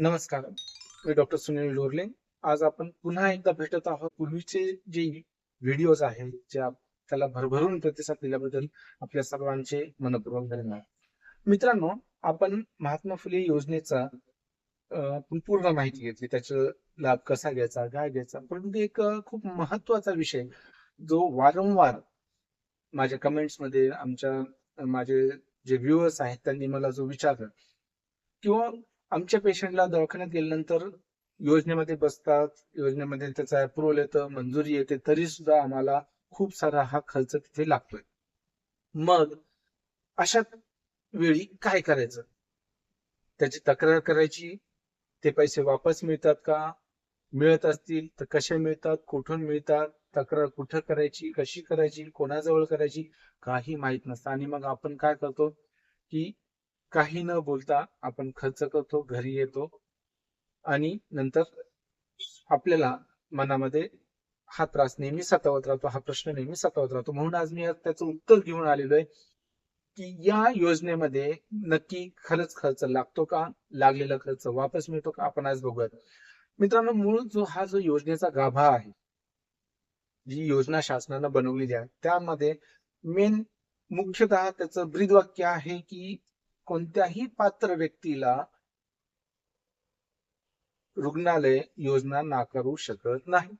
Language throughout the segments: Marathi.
नमस्कार मी डॉक्टर सुनील डोरले आज आपण पुन्हा एकदा भेटत आहोत. पूर्वीचे जे व्हिडिओज आहेत जे त्याला भरभरून प्रतिसाद दिल्याबद्दल आपल्या सर्वांचे मनपूर्वक धन्यवाद. मित्रांनो आपण महात्मा फुले योजनेचा पूर्ण माहिती घेतली. त्याचा लाभ कसा घ्यायचा काय घ्यायचा? परंतु एक खूप महत्त्वाचा विषय जो वारंवार माझ्या कमेंट्समध्ये आमच्या माझे जे व्ह्युअर्स आहेत त्यांनी मला जो विचारला किंवा आमच्या पेशंटला दवाखान्यात गेल्यानंतर योजनेमध्ये बसतात योजनेमध्ये त्याचा अप्रुव्हल येतं मंजुरी येते तरी सुद्धा आम्हाला खूप सारा हा खर्च तिथे लागतोय. मग अशा वेळी काय करायचं? त्याची तक्रार करायची ते पैसे वापस मिळतात का? मिळत असतील तर कसे मिळतात? कुठून मिळतात? तक्रार कुठं करायची? कशी करायची? कोणाजवळ करायची? काही माहीत नसतं. आणि मग आपण काय करतो की काही न बोलता आपण खर्च करतो घरी येतो आणि नंतर आपल्याला मनामध्ये हा त्रास नेहमी सतावत राहतो हा प्रश्न नेहमी सतावत राहतो. म्हणून आज मी त्याचं उत्तर घेऊन आलेलो आहे की या योजनेमध्ये नक्की खरंच खर्च लागतो का? लागलेला खर्च वापस मिळतो का? आपण आज बघूयात. मित्रांनो मूळ जो हा जो योजनेचा गाभा आहे जी योजना शासनानं बनवलेली आहे त्यामध्ये मेन मुख्यतः त्याचं ब्रीदवाक्य आहे की कोणत्याही पात्र व्यक्तीला रुग्णालय योजना नाकारू शकत नाही.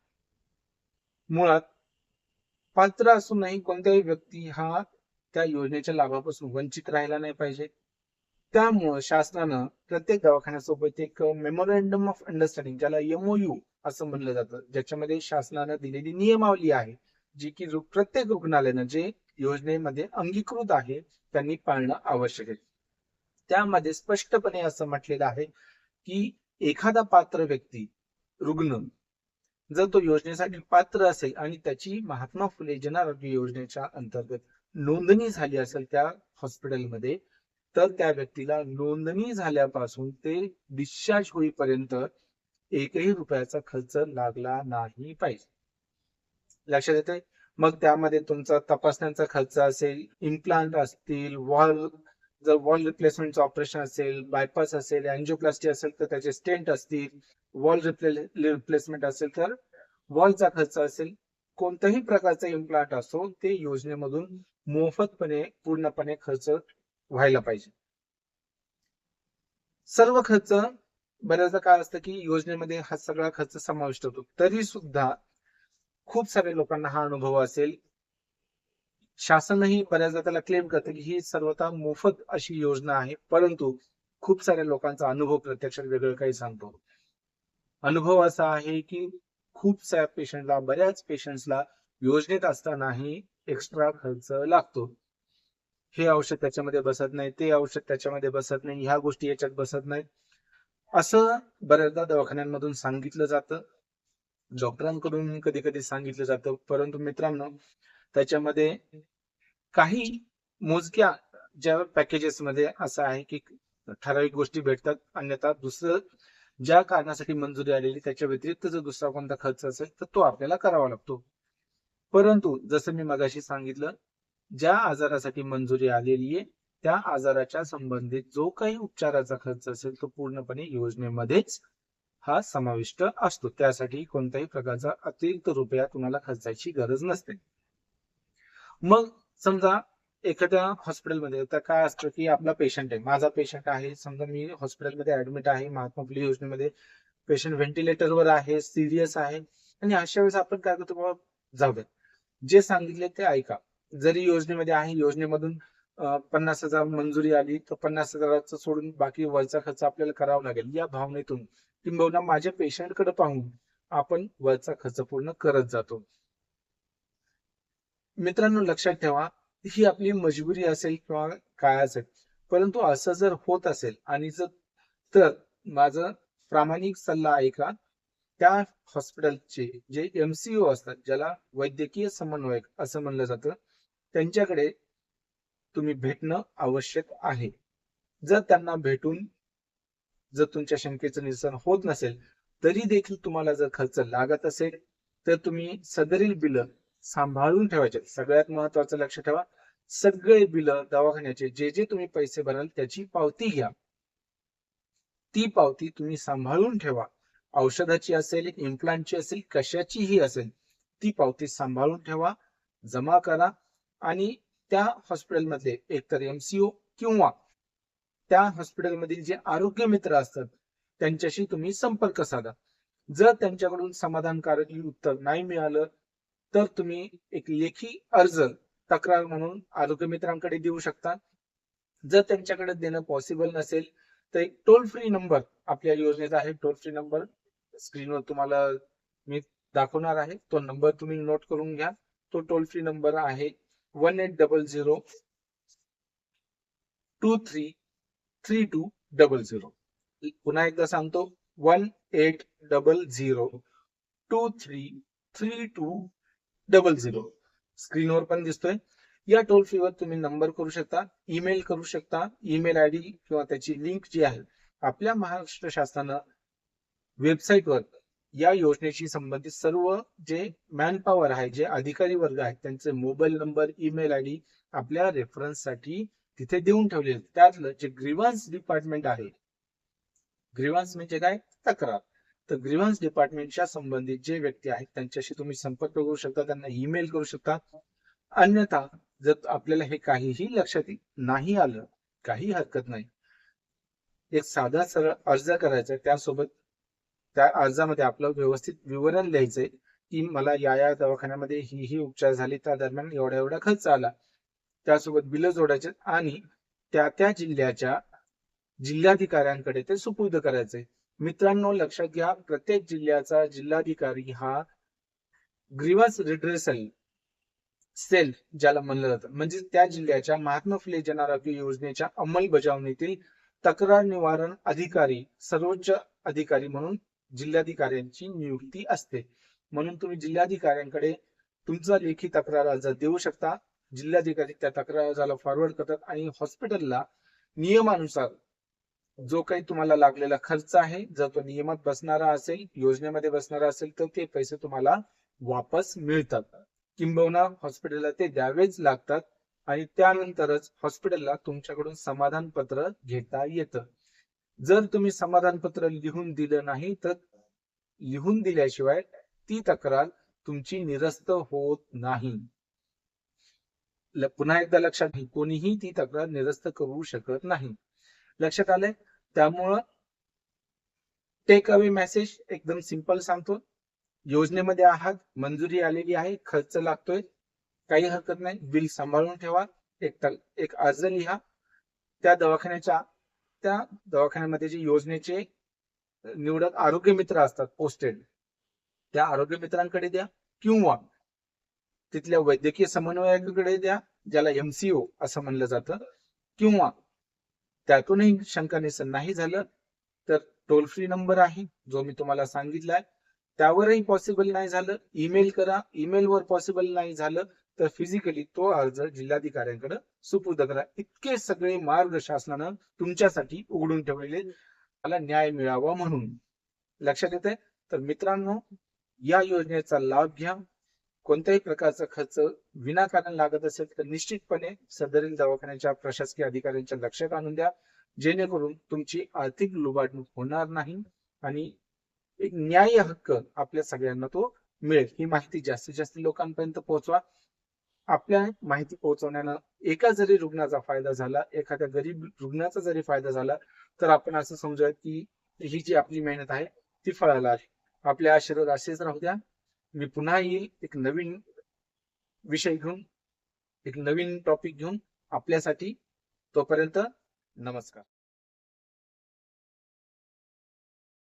मुळात पात्र असूनही कोणत्याही व्यक्ती हा त्या योजनेच्या लाभापासून वंचित राहिला नाही पाहिजे. त्यामुळं शासनानं प्रत्येक दवाखान्यासोबत एक मेमोरँडम ऑफ अंडरस्टँडिंग ज्याला एमओयू असं म्हणलं जातं ज्याच्यामध्ये शासनानं दिलेली नियमावली आहे जी की प्रत्येक रुग्णालयानं जे योजनेमध्ये अंगीकृत आहे त्यांनी पाळणं आवश्यक आहे. त्यामध्ये स्पष्टपणे असं म्हटलेलं आहे की एखादा पात्र व्यक्ती रुग्ण जर तो योजनेसाठी पात्र असेल आणि त्याची महात्मा फुले जन आरोग्य योजनेच्या अंतर्गत नोंदणी झाली असेल त्या हॉस्पिटलमध्ये तर त्या व्यक्तीला नोंदणी झाल्यापासून ते डिस्चार्ज होईपर्यंत एकही रुपयाचा खर्च लागला नाही पाहिजे. लक्षात येते मग त्यामध्ये तुमचा तपासण्यांचा खर्च असेल इम्प्लांट असतील वॉल जर वॉल रिप्लेसमेंटचं ऑपरेशन असेल बायपास असेल अँजिओप्लास्टी असेल तर त्याचे स्टेंट असतील वॉल रिप्लेसमेंट असेल तर वॉलचा खर्च असेल कोणत्याही प्रकारचा इम्प्लांट असो ते योजनेमधून मोफतपणे पूर्णपणे खर्च व्हायला पाहिजे. सर्व खर्च बऱ्याचदा काय असतं की योजनेमध्ये हा सगळा खर्च समाविष्ट होतो. तरी सुद्धा खूप साऱ्या लोकांना हा अनुभव असेल शासनही बऱ्याचदा त्याला क्लेम करतं की ही सर्वता मोफत अशी योजना आहे. परंतु खूप साऱ्या लोकांचा अनुभव प्रत्यक्षात वेगळं काही सांगतो. अनुभव असा आहे की खूप साऱ्या पेशंटला बऱ्याच पेशंट्सला योजनेत असतानाही एक्स्ट्रा खर्च लागतो. हे औषध त्याच्यामध्ये बसत नाही ते औषध त्याच्यामध्ये बसत नाही ह्या गोष्टी याच्यात बसत नाहीत असं बऱ्याचदा दवाखान्यांमधून सांगितलं जातं. डॉक्टरांकडून कधी कधी सांगितलं जातं. परंतु मित्रांनो त्याच्यामध्ये काही मोजक्या ज्या पॅकेजेस मध्ये असं आहे की ठराविक गोष्टी भेटतात अन्यथा दुसरं ज्या कारणासाठी मंजुरी आलेली त्याच्या व्यतिरिक्त जर दुसरा कोणता खर्च असेल तर तो आपल्याला करावा लागतो. परंतु जसं मी मगाशी सांगितलं ज्या आजारासाठी मंजुरी आलेली आहे त्या आजाराच्या संबंधित जो काही उपचाराचा खर्च असेल तो पूर्णपणे योजनेमध्येच हा समाविष्ट असतो. त्यासाठी कोणत्याही प्रकारचा अतिरिक्त रुपया तुम्हाला खर्चायची गरज नसते. मग समजा एखाद्या हॉस्पिटलमध्ये तर काय असतं की आपला पेशंट आहे. माझा पेशंट आहे. समजा मी हॉस्पिटलमध्ये ऍडमिट आहे महात्मा फुले योजनेमध्ये पेशंट व्हेंटिलेटरवर आहे सिरियस आहे. आणि अशा वेळेस आपण काय करतो बाबा? जाऊ जे सांगितले ते ऐका. जरी योजनेमध्ये आहे योजनेमधून पन्नास हजार मंजुरी आली तर पन्नास हजाराचं सोडून बाकी वरचा खर्च आपल्याला करावा लागेल. या भावनेतून किंबहुना माझ्या पेशंटकडे पाहून आपण वरचा खर्च पूर्ण करत जातो. मित्रांनो लक्षात ठेवा ही आपली मजबुरी असेल किंवा काय असेल परंतु असं जर होत असेल आणि जर तर माझा प्रामाणिक सल्ला ऐका त्या हॉस्पिटलचे जे एमसीओ असतात ज्याला वैद्यकीय समन्वयक असं म्हणलं जातं त्यांच्याकडे तुम्ही भेटणं आवश्यक आहे. जर त्यांना भेटून जर तुमच्या शंकेचं निरसन होत नसेल तरी देखील तुम्हाला जर खर्च लागत असेल तर तुम्ही सदरील बिलं सांभाळून ठेवायचे. सगळ्यात महत्वाचं लक्ष ठेवा. सगळे बिल दवाखान्याचे जे जे तुम्ही पैसे भराल त्याची पावती घ्या. ती पावती तुम्ही सांभाळून ठेवा. औषधाची असेल इम्प्लांटची असेल कशाचीही असेल ती पावती सांभाळून ठेवा जमा करा आणि त्या हॉस्पिटलमधले एकतर एमसीओ किंवा त्या हॉस्पिटलमधील जे आरोग्य मित्र असतात त्यांच्याशी तुम्ही संपर्क साधा. जर त्यांच्याकडून समाधानकारक उत्तर नाही मिळालं तर तुम्ही एक लेखी अर्ज तक्रार म्हणून आरोग्य मित्रांकडे देऊ शकता. जर त्यांच्याकडे देणं पॉसिबल नसेल तर एक टोल फ्री नंबर आपल्या योजनेचा आहे. टोल फ्री नंबर स्क्रीनवर तुम्हाला मी दाखवणार आहे. तो नंबर तुम्ही नोट करून घ्या. तो टोल फ्री नंबर आहे one eight double zero two three three two double zero पुन्हा एकदा सांगतो one eight double zero two three three two double zero स्क्रीनवर पण दिसतोय. या टोल फ्रीवर तुम्ही नंबर करू शकता ईमेल करू शकता ईमेल आय डी किंवा त्याची लिंक जी आहे आपल्या महाराष्ट्र शासनानं वेबसाईटवर या योजनेशी संबंधित सर्व जे मॅन पॉवर आहे जे अधिकारी वर्ग आहेत त्यांचे mobile number email I D आपल्या रेफरन्ससाठी तिथे देऊन ठेवले त्यातलं जे ग्रीव्हान्स डिपार्टमेंट आहे ग्रीवान्स म्हणजे काय? तक्रार. तर ग्रीवान्स डिपार्टमेंटच्या संबंधित जे व्यक्ती आहेत त्यांच्याशी तुम्ही संपर्क करू शकता त्यांना ईमेल करू शकता. अन्यथा जर आपल्याला हे काहीही लक्षात नाही आलं काही हरकत नाही. एक साधा सरळ अर्ज करायचा त्यासोबत त्या अर्जामध्ये आपलं व्यवस्थित विवरण लिहायचंय की मला या या दवाखान्यामध्ये ही ही उपचार झाले त्या दरम्यान एवढा एवढा खर्च आला. त्यासोबत बिल जोडायचे आणि त्या त्या जिल्ह्याच्या जिल्हाधिकाऱ्यांकडे ते सुपूर्द करायचे मित्रांनो लक्षात घ्या प्रत्येक जिल्ह्याचा जिल्हाधिकारी हा ग्रीवस रिड्रेसल सेल ज्याला म्हणलं जातं. म्हणजे त्या जिल्ह्याच्या महात्मा फुले जनआरोग्य योजनेच्या अंमलबजावणीतील तक्रार निवारण अधिकारी सर्वोच्च अधिकारी म्हणून जिल्हाधिकाऱ्यांची नियुक्ती असते. म्हणून तुम्ही जिल्हाधिकाऱ्यांकडे तुमचा लेखी तक्रार अर्ज देऊ शकता. जिल्हाधिकारी त्या तक्रार अर्जाला फॉरवर्ड करतात आणि हॉस्पिटलला नियमानुसार जो काही तुम्हाला लागलेला खर्च आहे जर तो नियमात बसणारा असेल योजनेमध्ये बसणारा असेल तर ते पैसे तुम्हाला वापस मिळतात. किंबहुना हॉस्पिटलला ते द्यावेच लागतात आणि त्यानंतरच हॉस्पिटलला तुमच्याकडून समाधान पत्र घेता येतं. जर तुम्ही समाधान पत्र लिहून दिलं नाही तर लिहून दिल्याशिवाय ती तक्रार तुमची निरस्त होत नाही. पुन्हा एकदा लक्षात कोणीही ती तक्रार निरस्त करू शकत नाही. लक्षात आलंय? त्यामुळं टेक अवे मेसेज एकदम सिंपल सांगतो. योजनेमध्ये आहात मंजुरी आलेली आहे खर्च लागतोय काही हरकत नाही बिल सांभाळून ठेवा. एक तल- एक अर्ज लिहा. त्या दवाखान्याच्या त्या दवाखान्यामध्ये जे योजनेचे निवडक आरोग्य मित्र असतात पोस्टेड त्या आरोग्य मित्रांकडे द्या किंवा तिथल्या वैद्यकीय समन्वयकडे द्या ज्याला एमसीओ असं म्हणलं जातं किंवा त्यातूनही शंका निसन नाही झालं. तर टोल फ्री नंबर आहे जो मी तुम्हाला सांगितलाय त्यावरही पॉसिबल नाही झालं. ईमेल करा. ईमेलवर पॉसिबल नाही झालं. तर फिजिकली तो अर्ज जिल्हाधिकाऱ्यांकडे सुपूर्द करा. इतके सगळे मार्ग शासनानं तुमच्यासाठी उघडून ठेवलेले मला न्याय मिळावा म्हणून. लक्षात येते तर मित्रांनो या योजनेचा लाभ घ्या. कोणत्याही प्रकारचा खर्च विनाकारण लागत असेल तर निश्चितपणे सदरील दवाखान्याच्या प्रशासकीय अधिकाऱ्यांच्या लक्षात आणून द्या. जेणेकरून तुमची आर्थिक लुबाडणूक होणार नाही आणि एक न्याय हक्क आपल्या सगळ्यांना तो मिळेल. ही माहिती जास्तीत जास्त लोकांपर्यंत पोहोचवा. आपल्या माहिती पोहोचवण्यानं एका जरी रुग्णाचा फायदा झाला एखाद्या गरीब रुग्णाचा जरी फायदा झाला तर आपण असं समजूया की ही जी आपली मेहनत आहे ती फळाला आली आपले आशीर्वाद असेच राहू द्या. मी पुन्हा येईल एक नवीन विषय घेऊन एक नवीन टॉपिक घेऊन आपल्यासाठी तोपर्यंत नमस्कार.